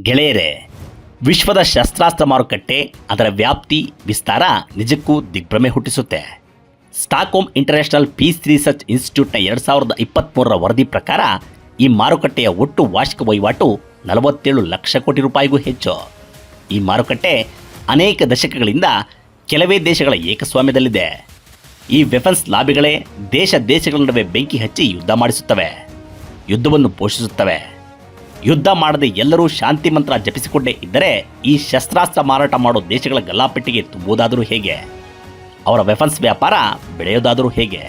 ಗೆಳೆಯರೇ, ವಿಶ್ವದ ಶಸ್ತ್ರಾಸ್ತ್ರ ಮಾರುಕಟ್ಟೆ ಅದರ ವ್ಯಾಪ್ತಿ, ವಿಸ್ತಾರ ನಿಜಕ್ಕೂ ದಿಗ್ಭ್ರಮೆ ಹುಟ್ಟಿಸುತ್ತೆ. ಸ್ಟಾಕ್ಹೋಮ್ ಇಂಟರ್ನ್ಯಾಷನಲ್ ಪೀಸ್ ರಿಸರ್ಚ್ ಇನ್ಸ್ಟಿಟ್ಯೂಟ್ನ ಎರಡು ಸಾವಿರದ ಇಪ್ಪತ್ತ್ಮೂರರ ವರದಿ ಪ್ರಕಾರ, ಈ ಮಾರುಕಟ್ಟೆಯ ಒಟ್ಟು ವಾರ್ಷಿಕ ವಹಿವಾಟು ನಲವತ್ತೇಳು ಲಕ್ಷ ಕೋಟಿ ರೂಪಾಯಿಗೂ ಹೆಚ್ಚು. ಈ ಮಾರುಕಟ್ಟೆ ಅನೇಕ ದಶಕಗಳಿಂದ ಕೆಲವೇ ದೇಶಗಳ ಏಕಸ್ವಾಮ್ಯದಲ್ಲಿದೆ. ಈ ವೆಫನ್ಸ್ ಲಾಬಿಗಳೇ ದೇಶ ದೇಶಗಳ ನಡುವೆ ಬೆಂಕಿ ಹಚ್ಚಿ ಯುದ್ಧ ಮಾಡಿಸುತ್ತವೆ. ಯುದ್ಧವನ್ನು ಪೋಷಿಸುತ್ತವೆ. ಯುದ್ಧ ಮಾಡದೆ ಎಲ್ಲರೂ ಶಾಂತಿ ಮಂತ್ರ ಜಪಿಸಿಕೊಂಡೇ ಇದ್ದರೆ ಈ ಶಸ್ತ್ರಾಸ್ತ್ರ ಮಾರಾಟ ಮಾಡೋ ದೇಶಗಳ ಗಲ್ಲಾಪೆಟ್ಟಿಗೆ ತುಂಬುವುದಾದರೂ ಹೇಗೆ? ಅವರ ವೆಫನ್ಸ್ ವ್ಯಾಪಾರ ಬೆಳೆಯೋದಾದರೂ ಹೇಗೆ?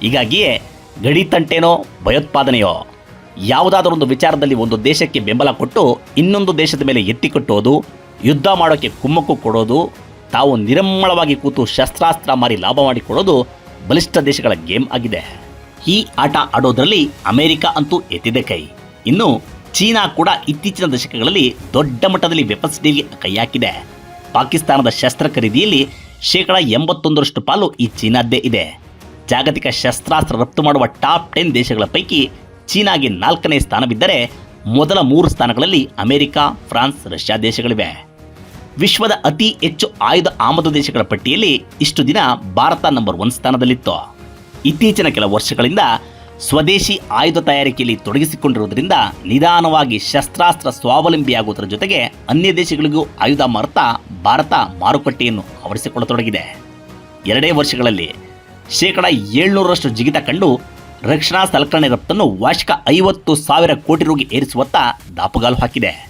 ಹೀಗಾಗಿಯೇ ಗಡಿ ತಂಟೇನೋ ಭಯೋತ್ಪಾದನೆಯೋ ಯಾವುದಾದರೊಂದು ವಿಚಾರದಲ್ಲಿ ಒಂದು ದೇಶಕ್ಕೆ ಬೆಂಬಲ ಕೊಟ್ಟು ಇನ್ನೊಂದು ದೇಶದ ಮೇಲೆ ಎತ್ತಿ ಕಟ್ಟೋದು ಯುದ್ಧ ಮಾಡೋಕ್ಕೆ ಕುಮ್ಮಕ್ಕು ಕೊಡೋದು, ತಾವು ನಿರಮ್ಮಳವಾಗಿ ಕೂತು ಶಸ್ತ್ರಾಸ್ತ್ರ ಮಾರಿ ಲಾಭ ಮಾಡಿಕೊಡೋದು ಬಲಿಷ್ಠ ದೇಶಗಳ ಗೇಮ್ ಆಗಿದೆ. ಈ ಆಟ ಆಡೋದರಲ್ಲಿ ಅಮೆರಿಕ ಅಂತೂ ಎತ್ತಿದೆ ಕೈ. ಇನ್ನು ಚೀನಾ ಕೂಡ ಇತ್ತೀಚಿನ ದಶಕಗಳಲ್ಲಿ ದೊಡ್ಡ ಮಟ್ಟದಲ್ಲಿ ವೆಪನ್ಸ್ ಡೀಲ್ಗೆ ಕೈ ಹಾಕಿದೆ. ಪಾಕಿಸ್ತಾನದ ಶಸ್ತ್ರ ಖರೀದಿಯಲ್ಲಿ ಶೇಕಡ ಎಂಬತ್ತೊಂದರಷ್ಟು ಪಾಲು ಈ ಚೀನಾದ್ದೇ ಇದೆ. ಜಾಗತಿಕ ಶಸ್ತ್ರಾಸ್ತ್ರ ರಫ್ತು ಮಾಡುವ ಟಾಪ್ ಟೆನ್ ದೇಶಗಳ ಪೈಕಿ ಚೀನಾಗೆ ನಾಲ್ಕನೇ ಸ್ಥಾನವಿದ್ದರೆ ಮೊದಲ ಮೂರು ಸ್ಥಾನಗಳಲ್ಲಿ ಅಮೆರಿಕ, ಫ್ರಾನ್ಸ್, ರಷ್ಯಾ ದೇಶಗಳಿವೆ. ವಿಶ್ವದ ಅತಿ ಹೆಚ್ಚು ಆಯುಧ ಆಮದು ದೇಶಗಳ ಪಟ್ಟಿಯಲ್ಲಿ ಇಷ್ಟು ದಿನ ಭಾರತ ನಂಬರ್ ಒನ್ ಸ್ಥಾನದಲ್ಲಿತ್ತು. ಇತ್ತೀಚಿನ ಕೆಲ ವರ್ಷಗಳಿಂದ ಸ್ವದೇಶಿ ಆಯುಧ ತಯಾರಿಕೆಯಲ್ಲಿ ತೊಡಗಿಸಿಕೊಂಡಿರುವುದರಿಂದ ನಿಧಾನವಾಗಿ ಶಸ್ತ್ರಾಸ್ತ್ರ ಸ್ವಾವಲಂಬಿಯಾಗುವುದರ ಜೊತೆಗೆ ಅನ್ಯ ದೇಶಗಳಿಗೂ ಆಯುಧ ಮಾರುತ್ತಾ ಭಾರತ ಮಾರುಕಟ್ಟೆಯನ್ನು ಆವರಿಸಿಕೊಳ್ಳತೊಡಗಿದೆ. ಎರಡೇ ವರ್ಷಗಳಲ್ಲಿ ಶೇಕಡ ಏಳ್ನೂರರಷ್ಟು ಜಿಗಿತ ಕಂಡು ರಕ್ಷಣಾ ಸಲಕರಣೆ ರಫ್ತನ್ನು ವಾರ್ಷಿಕ ಐವತ್ತು ಸಾವಿರ ಕೋಟಿ ರುಗೆ ಏರಿಸುವತ್ತ ದಾಪುಗಾಲು ಹಾಕಿದೆ.